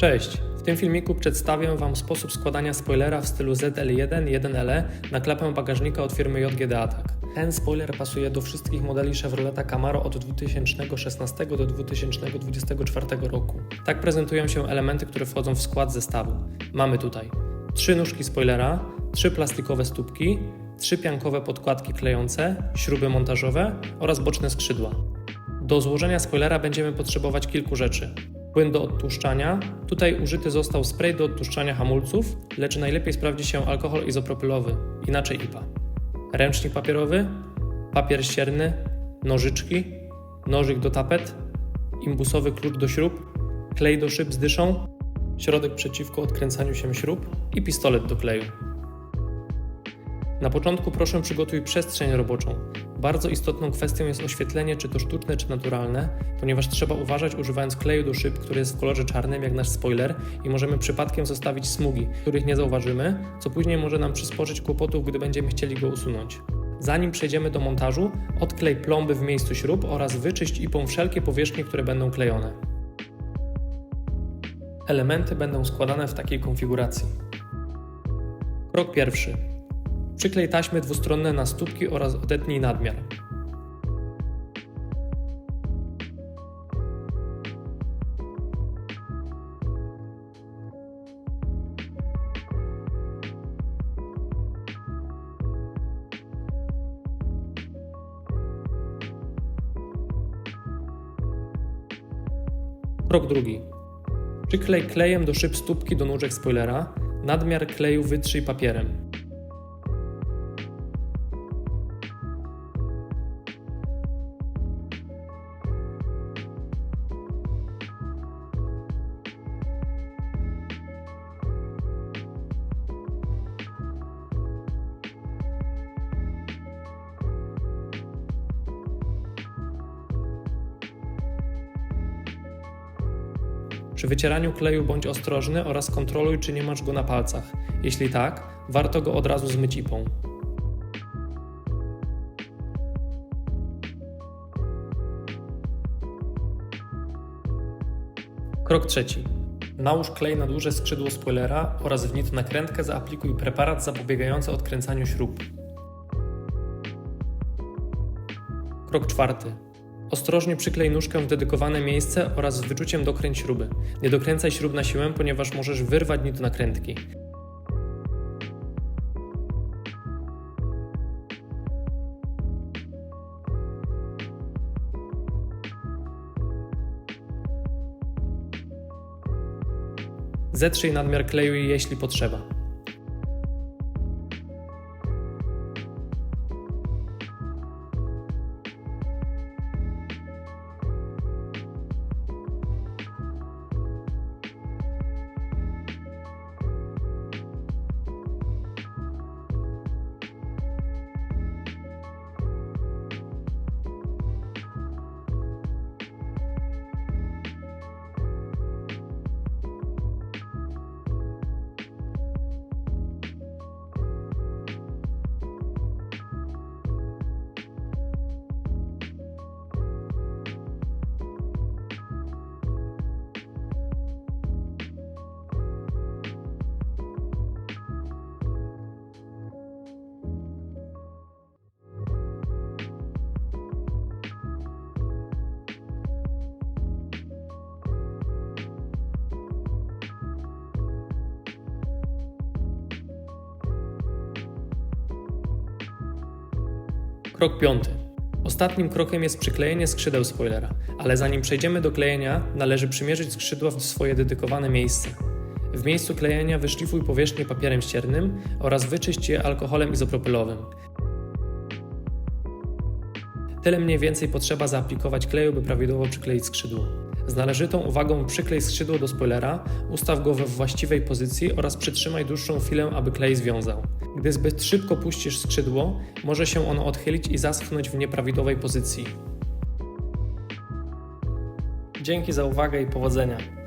Cześć! W tym filmiku przedstawię Wam sposób składania spoilera w stylu ZL1 1LE na klapę bagażnika od firmy JGD Attack. Ten spoiler pasuje do wszystkich modeli Chevroleta Camaro od 2016 do 2024 roku. Tak prezentują się elementy, które wchodzą w skład zestawu. Mamy tutaj trzy nóżki spoilera, trzy plastikowe stópki, trzy piankowe podkładki klejące, śruby montażowe oraz boczne skrzydła. Do złożenia spoilera będziemy potrzebować kilku rzeczy. Płyn do odtłuszczania. Tutaj użyty został spray do odtłuszczania hamulców, lecz najlepiej sprawdzi się alkohol izopropylowy, inaczej IPA. Ręcznik papierowy, papier ścierny, nożyczki, nożyk do tapet, imbusowy klucz do śrub, klej do szyb z dyszą, środek przeciwko odkręcaniu się śrub i pistolet do kleju. Na początku proszę przygotuj przestrzeń roboczą. Bardzo istotną kwestią jest oświetlenie, czy to sztuczne, czy naturalne, ponieważ trzeba uważać używając kleju do szyb, który jest w kolorze czarnym, jak nasz spoiler, i możemy przypadkiem zostawić smugi, których nie zauważymy, co później może nam przysporzyć kłopotów, gdy będziemy chcieli go usunąć. Zanim przejdziemy do montażu, odklej plomby w miejscu śrub oraz wyczyść ipą wszelkie powierzchnie, które będą klejone. Elementy będą składane w takiej konfiguracji. Krok pierwszy. Przyklej taśmy dwustronne na stópki oraz odetnij nadmiar. Krok drugi. Przyklej klejem do szyb stópki do nóżek spoilera. Nadmiar kleju wytrzyj papierem. Przy wycieraniu kleju bądź ostrożny oraz kontroluj, czy nie masz go na palcach. Jeśli tak, warto go od razu zmyć ipą. Krok trzeci. Nałóż klej na duże skrzydło spoilera oraz w nit nakrętkę zaaplikuj preparat zapobiegający odkręcaniu śrub. Krok czwarty. Ostrożnie przyklej nóżkę w dedykowane miejsce oraz z wyczuciem dokręć śruby. Nie dokręcaj śrub na siłę, ponieważ możesz wyrwać nit nakrętki. Zetrzyj nadmiar kleju, jeśli potrzeba. Krok piąty. Ostatnim krokiem jest przyklejenie skrzydeł spoilera, ale zanim przejdziemy do klejenia, należy przymierzyć skrzydła w swoje dedykowane miejsce. W miejscu klejenia wyszlifuj powierzchnię papierem ściernym oraz wyczyść je alkoholem izopropylowym. Tyle mniej więcej potrzeba zaaplikować kleju, by prawidłowo przykleić skrzydło. Z należytą uwagą przyklej skrzydło do spoilera, ustaw go we właściwej pozycji oraz przytrzymaj dłuższą chwilę, aby klej związał. Gdy zbyt szybko puścisz skrzydło, może się ono odchylić i zaschnąć w nieprawidłowej pozycji. Dzięki za uwagę i powodzenia.